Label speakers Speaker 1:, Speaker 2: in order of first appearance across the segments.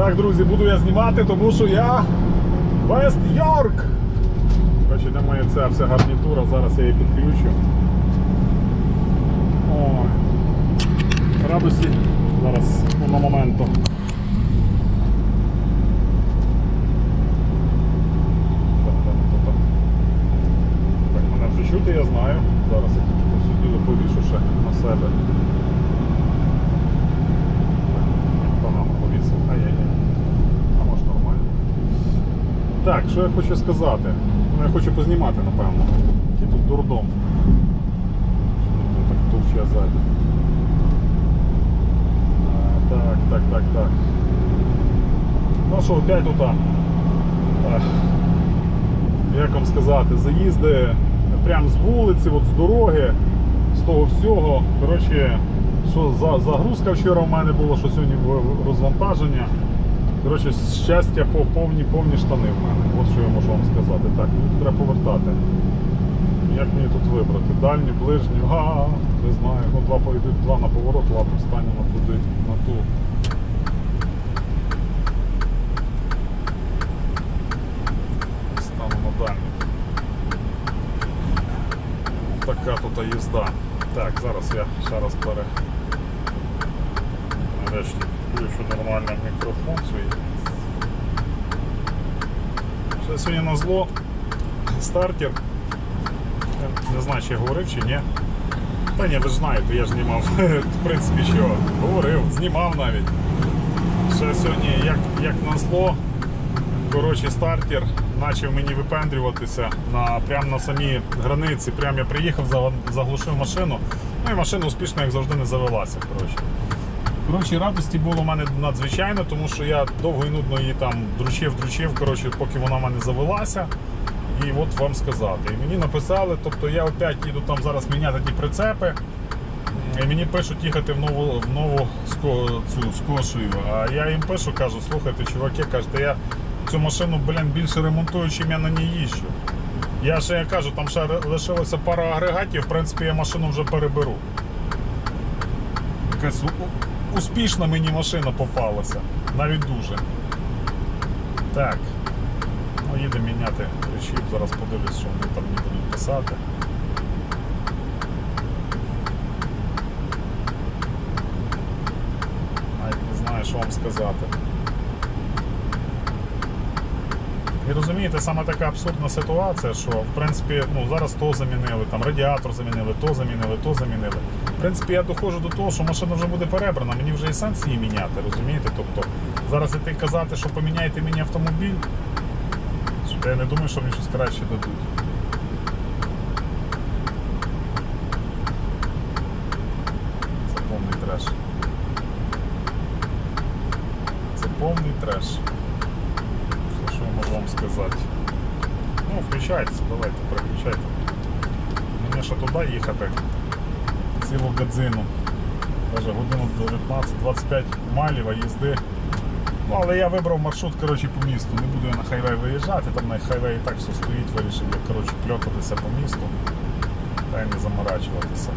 Speaker 1: Так, друзі, буду я знімати, тому що я Вест Йорк. Коротше, де моя ця вся гарнітура, зараз я її підключу. Ой. Радості зараз на моменту. Мене вже чути, я знаю. Зараз я тільки посуділо повішу ще на себе. Так, Погано повісив. Ай-яй-яй. А може нормально. Так, що я хочу сказати? Ну, я хочу познімати, напевно. Який тут дурдом. Так товче ззаді. Так, так, так, так. Ну що, опять тут. Як вам сказати, заїзди прямо з вулиці, от з дороги, з того всього. Коротше, що за загрузка вчора в мене було, що сьогодні розвантаження. Коротше, щастя по повні повні штани в мене. От що я можу вам сказати. Так, мені треба повертати. Як мені тут вибрати? Дальню, ближню, га, не знаю. Ну, два пойдуть, два на поворот, ладно, встанемо туди, на ту. Стану на дальню. Така тут їзда. Так, зараз я ще раз пере. Нарешті включу нормально мікрофон свій. Ще сьогодні на зло стартер. Не знаю, чи я говорив чи ні. Та ні, ви ж знаєте, я ж знімав. В принципі, що, говорив, знімав навіть. Ще сьогодні, як, як на зло, коротше, стартер почав мені випендрюватися на, прямо на самій границі. Прямо я приїхав, заглушив машину. Ну і машина успішно, як завжди, не завелася. Коротше. Коротше, радості було в мене надзвичайно, тому що я довго і нудно її там дручив, дручив, коротше, поки вона в мене завелася. І от вам сказати. І мені написали, тобто я опять їду там зараз міняти ті прицепи. І мені пишуть їхати в нову, в нову цю скошую. А я їм пишу, кажу, слухайте, чуваки, кажете, я цю машину, блін, більше ремонтую, чим я на ній їжджу. Я ще я кажу, там ще лишилося пара агрегатів, в принципі, я машину вже переберу. Якась у- у- мені машина попалася. Навіть дуже. Так. Ну, їдемо міняти причіп, зараз подивлюсь, що вони там не будуть писати. Навіть не знаю, що вам сказати. І розумієте, саме така абсурдна ситуація, що в принципі ну, зараз то замінили, там радіатор замінили, то замінили, то замінили. В принципі, я доходжу до того, що машина вже буде перебрана, мені вже і сенс її міняти, розумієте? Тобто зараз іти казати, що поміняйте мені автомобіль, я не думаю, що мені щось краще дадуть. Це повний треш. Це повний треш. Все, що я можу вам сказати. Ну, включайтеся, давайте, переключайте. Мені ще туди їхати. Цілу годину. Даже годину 19-25 майлів а їзди. Ну, але я вибрав маршрут коротше, по місту. Не буду я на хайвей виїжджати, там на хайвей і так все стоїть, вирішив я коротше, пльотатися по місту та й не заморачуватися.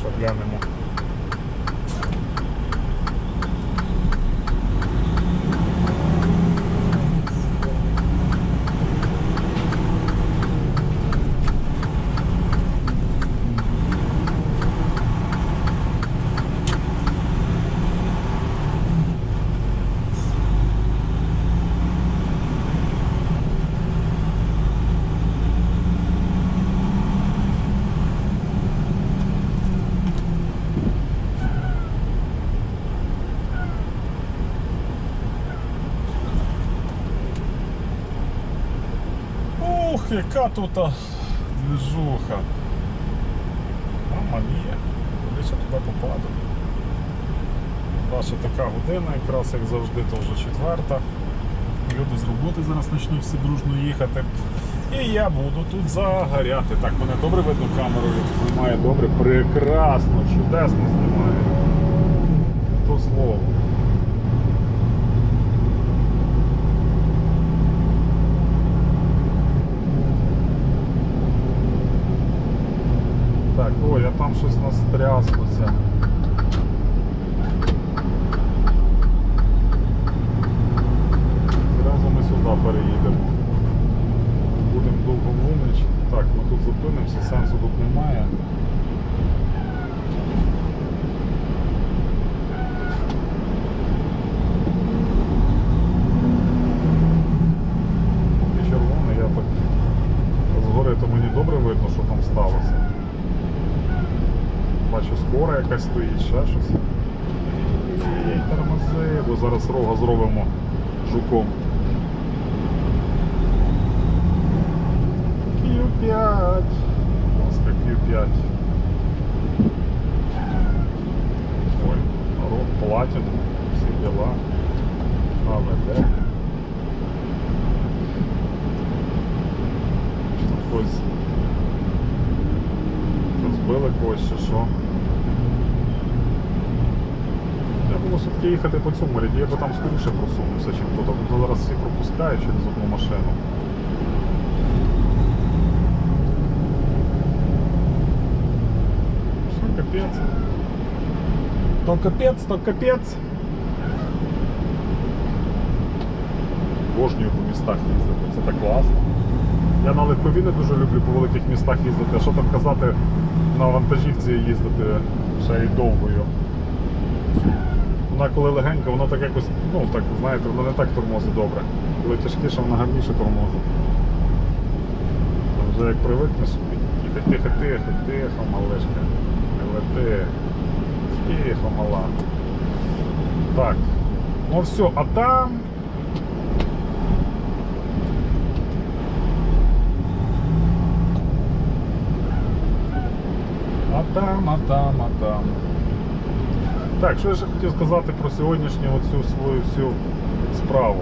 Speaker 1: Що глянемо. Ух, тут движуха. Мама мія, куди я туди попаду. Наша така година, якраз як завжди, то вже четверта. Люди з роботи зараз почнуть всі дружно їхати. І я буду тут загоряти. Так, мене добре видно камерою. Знімає добре, прекрасно, чудесно знімає. То слово. Ой, я там щось нас тряслося. Зразу ми сюди переїдемо. Будемо довго вунич. Так, ми тут зупинимося, сенсу тут немає. Червоний я так згори, то мені добре видно, що там сталося бачу, скора якась стоїть, ще щось. І тормози, бо зараз рога зробимо жуком. Q5. Ласка Q5. Ой, народ платять, всі діла. АВД. Щось там когось розбили когось чи що? Я було все-таки їхати по цьому ряді, я би там скоріше просунувся, чим тут. Тут зараз всі пропускають через одну машину. Що капець? То капець, то капець. Божнюю по містах їздити, це так класно. Я на легкові не дуже люблю по великих містах їздити, а що там казати на вантажівці їздити ще й довгою. Вона коли легенька, вона так якось, ну так знаєте, вона не так тормозить добре. Коли тяжкіше, вона гарніше тормозить. Вже як привикнеш, тихо, тихо, тихо, тихо, малишка. Лети. Тихо, мала. Так. Ну все, а там. А там, а там, а там. Так, що я ще хотів сказати про сьогоднішню оцю свою всю справу.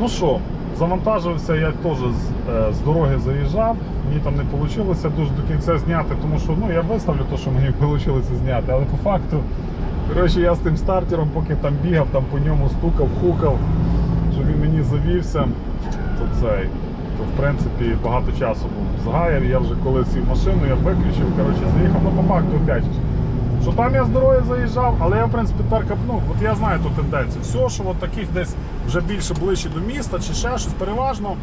Speaker 1: Ну що, завантажився я теж з, е, з дороги заїжджав, мені там не вийшло дуже до кінця зняти, тому що ну, я виставлю те, що мені вийшло зняти, але по факту, коротше, я з тим стартером, поки там бігав, там по ньому стукав, хукав, щоб він мені завівся, то цей. То в принципі багато часу був згаяв. Я вже коли сів машину, я виключив, коротше, заїхав, ну по факту опять. Що там я з дороги заїжджав, але я в принципі ну, от я знаю ту тенденцію. Все, що от таких десь вже більше ближче до міста чи ще щось, переважно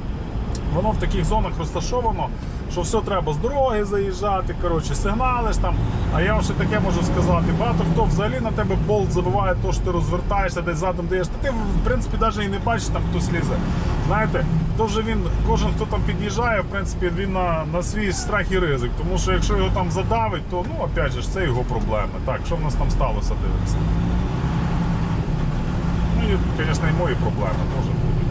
Speaker 1: воно в таких зонах розташовано, що все треба з дороги заїжджати, коротше, сигналиш там. А я вам ще таке можу сказати, багато хто взагалі на тебе болт забиває, то що ти розвертаєшся, десь задом даєш. Та ти в принципі навіть і не бачиш там хто слізе. Знаєте, то вже він, кожен хто там під'їжджає, в принципі, він на, на свій страх і ризик. Тому що якщо його там задавить, то ну опять же це його проблеми. Так, що в нас там сталося, дивимося. Ну і, звісно, і мої проблеми теж будуть.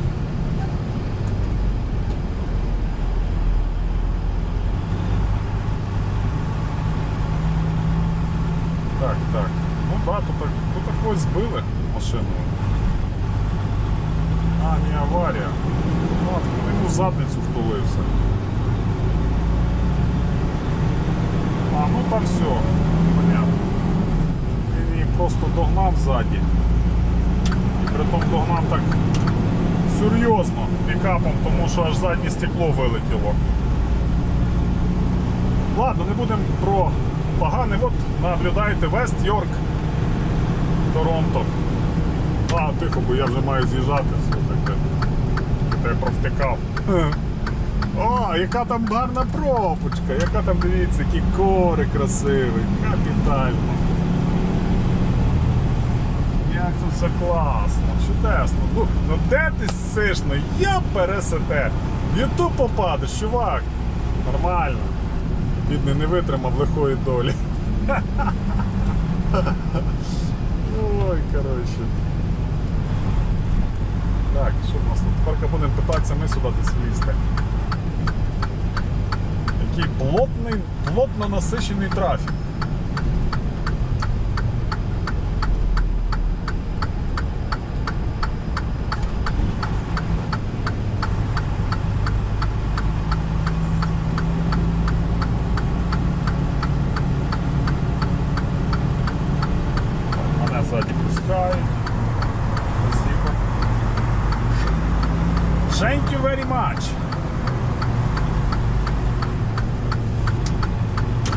Speaker 1: Так. Ну да, тут, тут такой збили машину. А, не аварія. Ну, йому задницю втулився. А, ну там все, понятно. Він просто догнав ззаді. І притом догнав так серйозно пікапом, тому що аж заднє стекло вилетіло. Ладно, не будемо про погане. От наблюдаєте Вест Йорк, Торонто. А, тихо, бо я вже маю з'їжджати, слухайте. Я провтикав. О, яка там гарна пропочка, яка там, дивіться, які кори красиві, капітально. Як тут все класно, чудесно. Ну, ну де ти сиш? Ну я пересете. В Ютуб попадеш, чувак. Нормально. Бідний не витримав лихої долі. Ой, коротше. Так, що в нас тут? Тепер будемо питатися ми сюди десь влізти. Який плотний, плотно насичений трафік. Мене ззаді пускають. Спасибо. Thank you very much.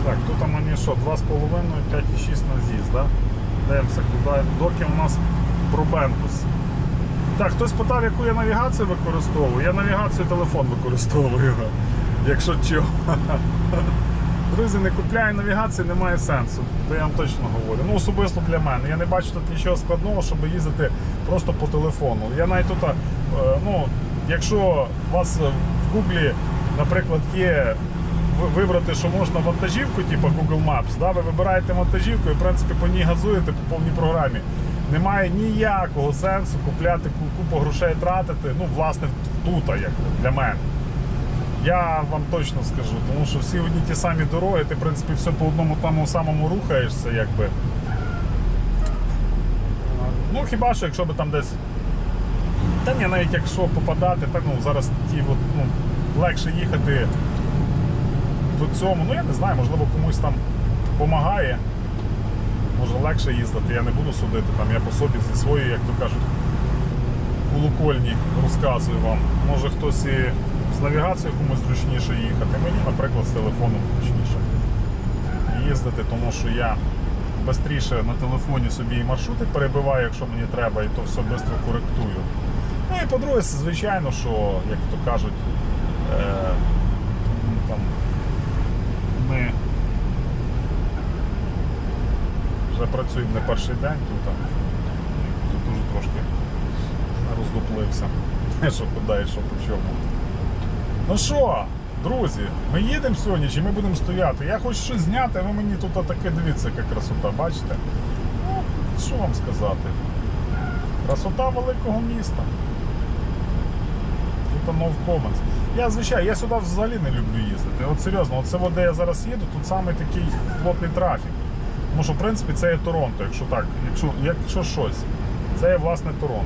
Speaker 1: Так, тут мені що, 2,5, 5,6 на з'їзд, да? Дивимося, куди. Доки у нас Пробентус. Так, хтось питав, яку я навігацію використовую. Я навігацію телефон використовую. Якщо чого. Друзі, не купляю навігації, немає сенсу. То я вам точно говорю. Ну, особисто для мене. Я не бачу тут нічого складного, щоб їздити просто по телефону. Я навіть тут, е, ну, якщо у вас в Гуглі, наприклад, є вибрати, що можна вантажівку, типу Google Maps, да, ви вибираєте вантажівку і в принципі по ній газуєте по повній програмі. Немає ніякого сенсу купляти купу грошей тратити, ну, власне, тут, як для мене. Я вам точно скажу, тому що всі одні ті самі дороги, ти в принципі все по одному тому самому рухаєшся, якби. Ну, хіба що, якщо би там десь. Та ні, навіть якщо попадати, так ну зараз ті от, ну, легше їхати по цьому. Ну я не знаю, можливо комусь там допомагає. Може легше їздити, я не буду судити. Там я по собі зі своєї, як то кажуть, колокольні розказую вам. Може хтось і з навігацією комусь зручніше їхати. Мені, наприклад, з телефоном зручніше їздити, тому що я швидше на телефоні собі і маршрути перебиваю, якщо мені треба, і то все швидко коректую. Ну і по-друге, звичайно, що, як то кажуть, е, там, ми вже працюємо не перший день тут, вже дуже трошки роздуплився. Що куди і що по чому. Ну що, друзі, ми їдемо сьогодні чи ми будемо стояти? Я хочу щось зняти, а ви мені тут отаке дивіться, яка красота, бачите? Ну, що вам сказати? Красота великого міста. Тут no comments. Я звичайно, я сюди взагалі не люблю їздити. От серйозно, от це де я зараз їду, тут саме такий плотний трафік. Тому що, в принципі, це є Торонто, якщо так, якщо, якщо щось. Це є власне Торонто.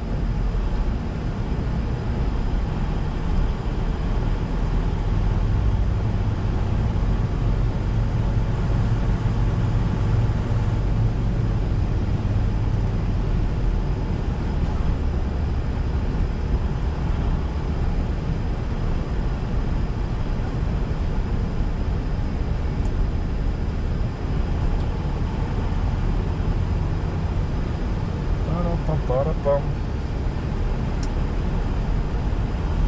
Speaker 1: Пара-пам-пара-пам.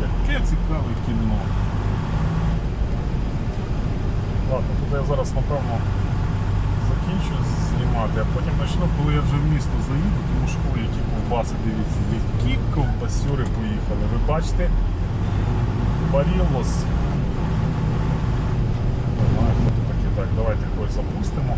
Speaker 1: Яке цікаве кіно. Ладно, тут я зараз напевно закінчу знімати, а потім почну, коли я вже в місто заїду, тому що ой, які ковбаси, дивіться, які ковбасюри поїхали. Ви бачите? Барілос. Так, давайте когось запустимо.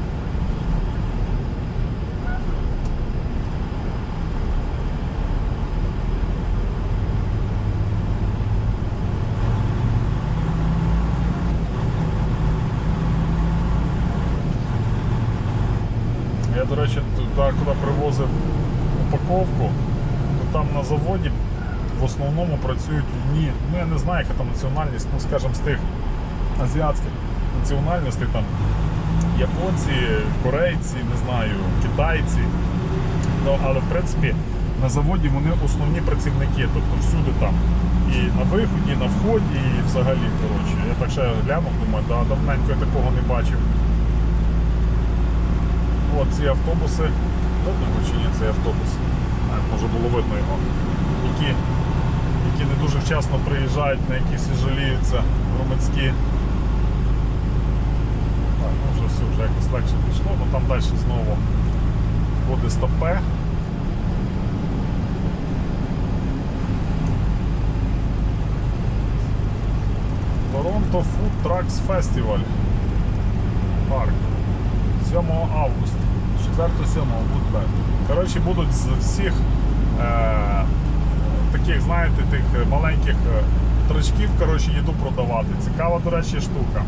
Speaker 1: Я, до речі, туди, куди привозив упаковку, то там на заводі в основному працюють одні, ну я не знаю, яка там національність, ну скажімо, з тих азіатських національностей, там японці, корейці, не знаю, китайці. Ну, але в принципі на заводі вони основні працівники, тобто всюди там. І на виході, і на вході, і взагалі, коротше. Я так ще глянув, думаю, да, давненько я такого не бачив. От ці автобуси. Видно чи ні, цей автобус. Може було видно його. Які, які не дуже вчасно приїжджають, на які всі жаліються громадські. Так, ну вже все, вже якось легше пішло, ну там далі знову буде стопе. Торонто Food Trucks Festival. Парк. 7 августа. 4-7 буде. Коротше, будуть з всіх е, таких, знаєте, тих маленьких е, трачків, коротше, їду продавати. Цікава, до речі, штука.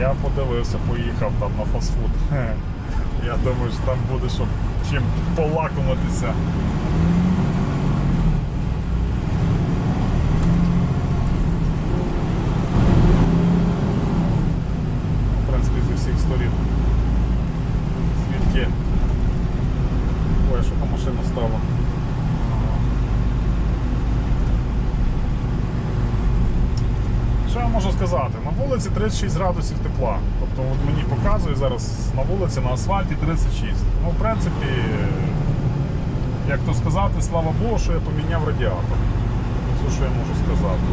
Speaker 1: Я подивився, поїхав там на фастфуд. Я думаю, що там буде щоб чим полакомитися. В принципі, зі всіх сторін. Звідки. Ой, що там машина стала. Що я можу сказати? На вулиці 36 градусів тепла. Тобто от мені показує зараз на вулиці на асфальті 36. Ну, в принципі, як то сказати, слава Богу, що я поміняв радіатор. Це що я можу сказати.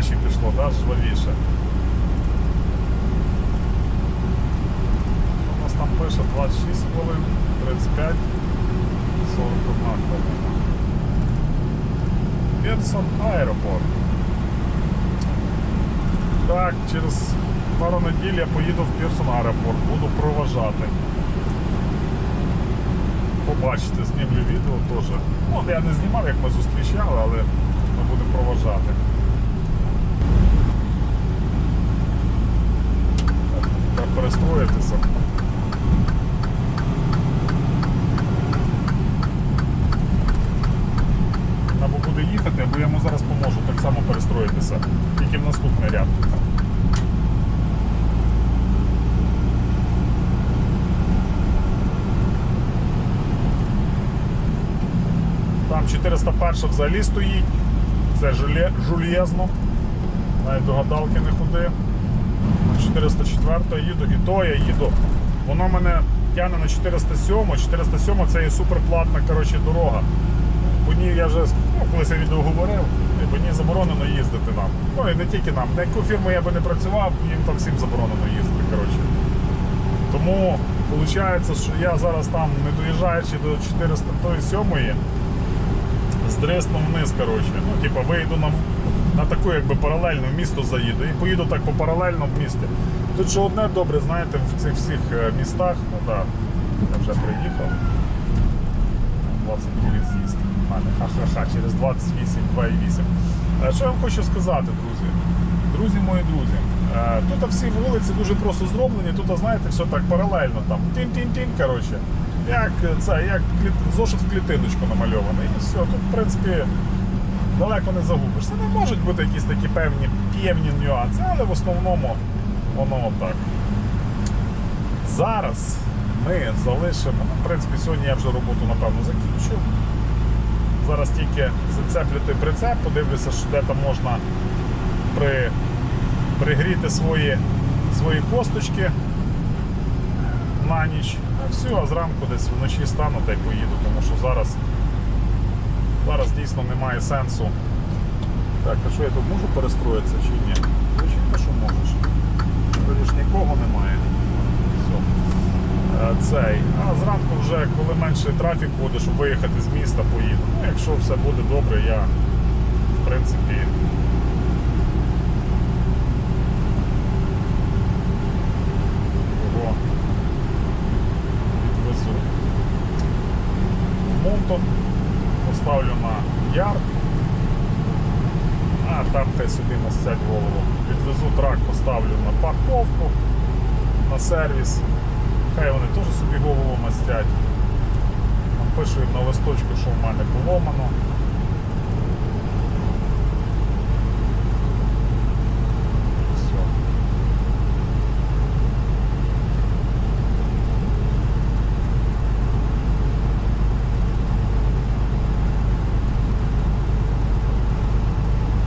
Speaker 1: краще пішло, да? жвавіше. У нас там пише 26 хвилин, 35, 41 хвилина. Пірсон аеропорт. Так, через пару я поїду в Пірсон аеропорт, буду проважати. Побачите, знімлю відео теж. Ну, я не знімав, як ми зустрічали, але ми будемо проважати. Перестроїтися. Або буде їхати, або я йому зараз поможу так само перестроїтися. Тільки в наступний ряд. Там 401 взагалі стоїть. Це жульєзно. Навіть до гадалки не ходи. 404 їду, і то я їду. Воно мене тягне на 407. 407 це є суперплатна коротше, дорога. По ній я вже ну, колись я відео говорив, по ній заборонено їздити нам. Ну і не тільки нам. На яку фірму я би не працював, їм там всім заборонено їздити. коротше. Тому виходить, що я зараз там, не доїжджаючи до 407 здриснув вниз, коротше. Ну, типа, вийду на, на таку якби паралельну місто заїду і поїду так по паралельному місті. Тут що одне добре, знаєте, в цих всіх е, містах, ну так, я вже приїхав. 22 з'їзд. Ха-ха-ха, через 28, 2,8. Е, Що я вам хочу сказати, друзі? Друзі мої друзі. е, Тут всі вулиці дуже просто зроблені, тут, знаєте, все так паралельно там. Тін-тін-тін, коротше. Як це, як зошит в клітиночку намальований. І все, тут, в принципі, далеко не загубишся. Не можуть бути якісь такі певні п'ємні нюанси, але в основному воно так. Зараз ми залишимо, в принципі, сьогодні я вже роботу напевно закінчу. Зараз тільки зацеплювати прицеп, подивлюся, що де там можна при, пригріти свої, свої косточки на ніч. Ну все, зранку десь вночі стану та й поїду, тому що зараз, зараз дійсно немає сенсу. Так, а що я тут можу перестроїтися чи ні? Звичайно, що можеш. Тоді ж нікого немає. Все. Цей. А зранку вже, коли менше трафік буде, щоб виїхати з міста, поїду. Ну, якщо все буде добре, я в принципі. Його відвезу. В Монтон поставлю на ярд. А там хай собі мастять голову. Відвезу трак, поставлю на парковку, на сервіс. Хай вони теж собі голову мастять. Напишу на листочку, що в мене поломано. Все.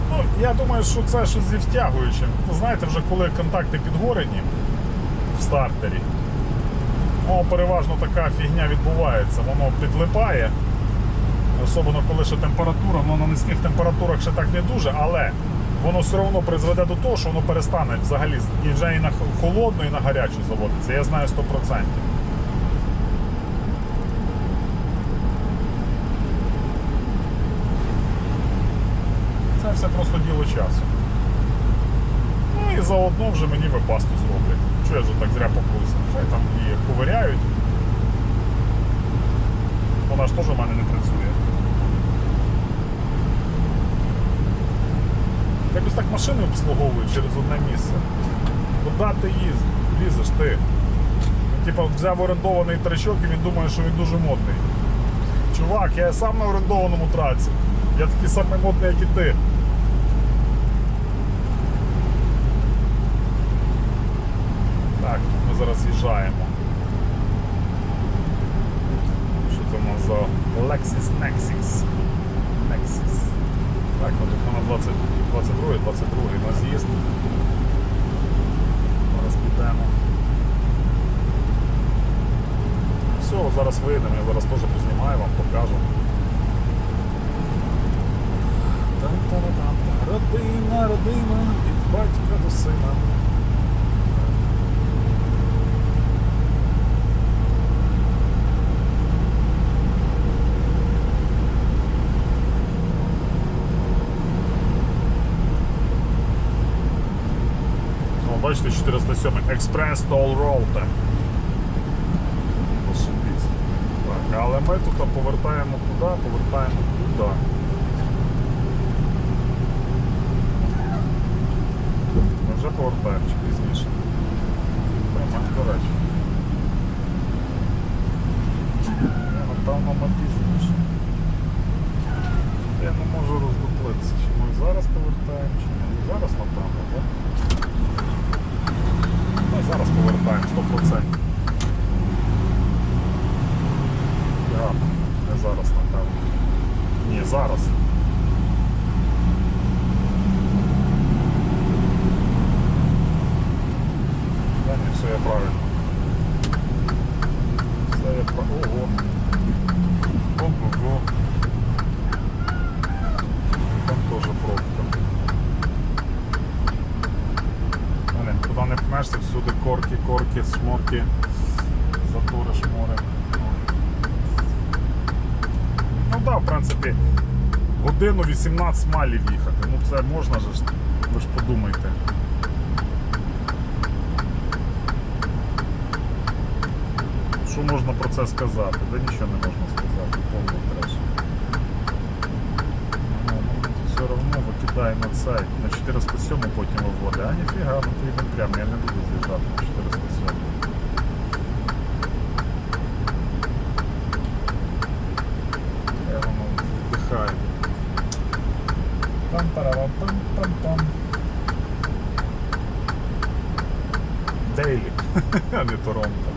Speaker 1: Ну, я думаю, що це щось зі втягуючим. Знаєте, вже коли контакти підгорені в стартері, ну, переважно така фігня відбувається, воно підлипає. Особливо коли ще температура, воно на низьких температурах ще так не дуже, але воно все одно призведе до того, що воно перестане взагалі і вже і на холодну, і на гарячу заводиться. Я знаю 100%. Все просто діло часу. Ну і заодно вже мені випасту зроблять. Чого я вже так зря попруся? Хай там її ковиряють. Вона ж теж у мене не працює. Якось так машини обслуговують через одне місце. Куди ти їз? лізеш ти? Типа взяв орендований трачок і він думає, що він дуже модний. Чувак, я сам на орендованому траці. Я такий самий модний, як і ти. Так, тут ми зараз їжджаємо. Що це за Lexus Nexus? Nexus. Так, ну тут вона 20, 22, 22 на з'їзд. Зараз підемо. Все, зараз вийдемо, я зараз теж познімаю вам, покажу. Родина, родина, від батька до сина. О, бачите, 407 Express Toll Road. Так, але ми тут повертаємо куди, повертаємо туди. Ми вже повертаємо чи пізніше. Прямо, до речі. Напевно, ми пізніше. Що можна про це сказати? Да нічого не можна сказати, повний треш. Ну, ну, тут все одно викидає на цей, на 407 потім виводить. А ніфіга, ну поїдемо прямо, я не буду з'їжджати на 407. Я воно вдихаю. там парам пам пам пам Дейлі, а не Торонто.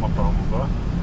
Speaker 1: Туди всунувся, напевно, так?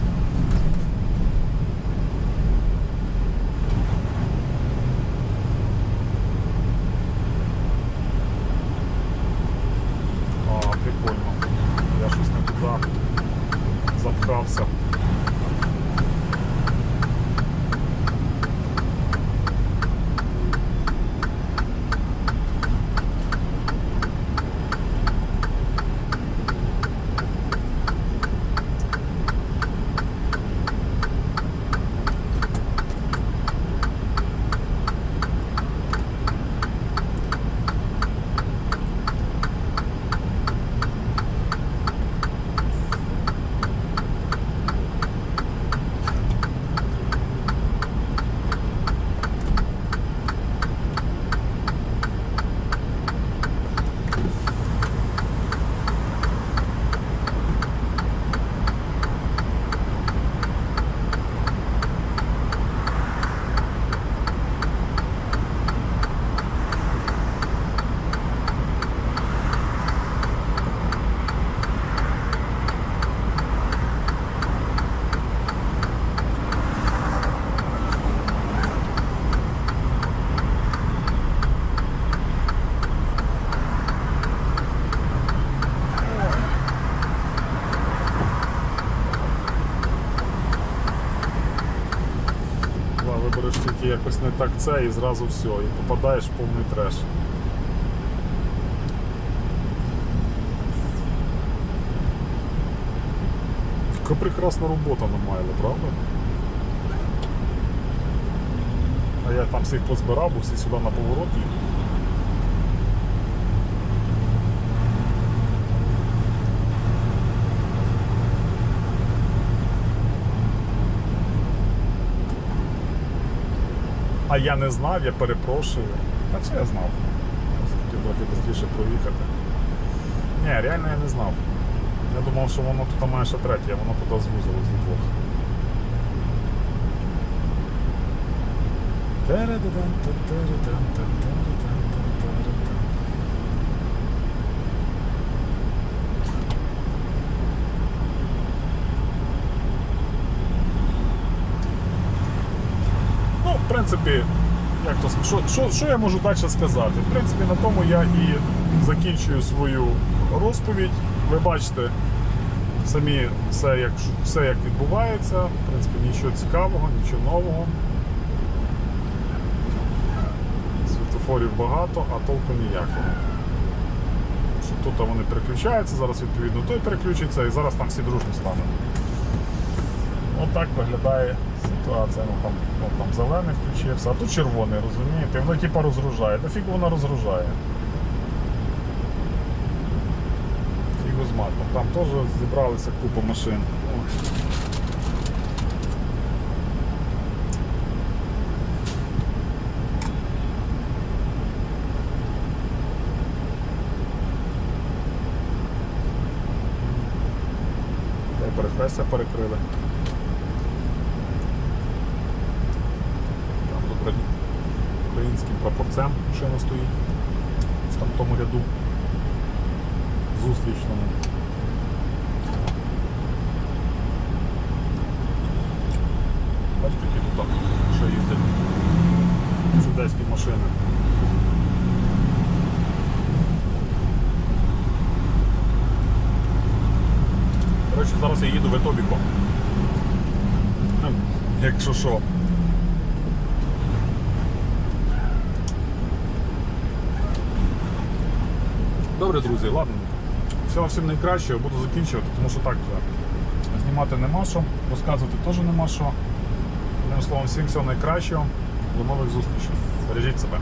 Speaker 1: якось не так це і зразу все, і попадаєш в повний треш. Яка прекрасна робота на майле правда? А я там всіх позбирав, бо всі сюди на повороті. А я не знав, я перепрошую. А це я знав. Хотів трохи швидше проїхати. Ні, реально я не знав. Я думав, що воно тут має ще третє, воно туди звузило з двох. Та-ра-да-дам-та-та-ра-дам-та-та-ра-дам-та-та-ра-дам. Ну, в принципі, як то що, що, що я можу далі сказати? В принципі, на тому я і закінчую свою розповідь. Ви бачите самі все, як, все, як відбувається. В принципі, нічого цікавого, нічого нового. Світофорів багато, а толку ніякого. Тут вони переключаються, зараз відповідно той переключиться і зараз там всі дружно стануть. Отак виглядає ситуація. Ну, там, ну, там зелений включився, а тут червоний, розумієте? Воно типа розгружає. Та фіг воно розгружає. Фігу з маком. Там теж зібралися купа машин. Перехрестя перекрили. Там з украї- українським прапорцем машина стоїть в там тому ряду зустрічному. Бачите, які тут ще їздять чудесні машини. Коротше, зараз я їду в Етобіко. Ну, Якщо що. Добре, друзі, ладно. Всього всім найкращого, буду закінчувати, тому що так вже знімати нема що, розказувати теж нема що. Одним словом, всім всього найкращого. До нових зустрічей. Бережіть себе.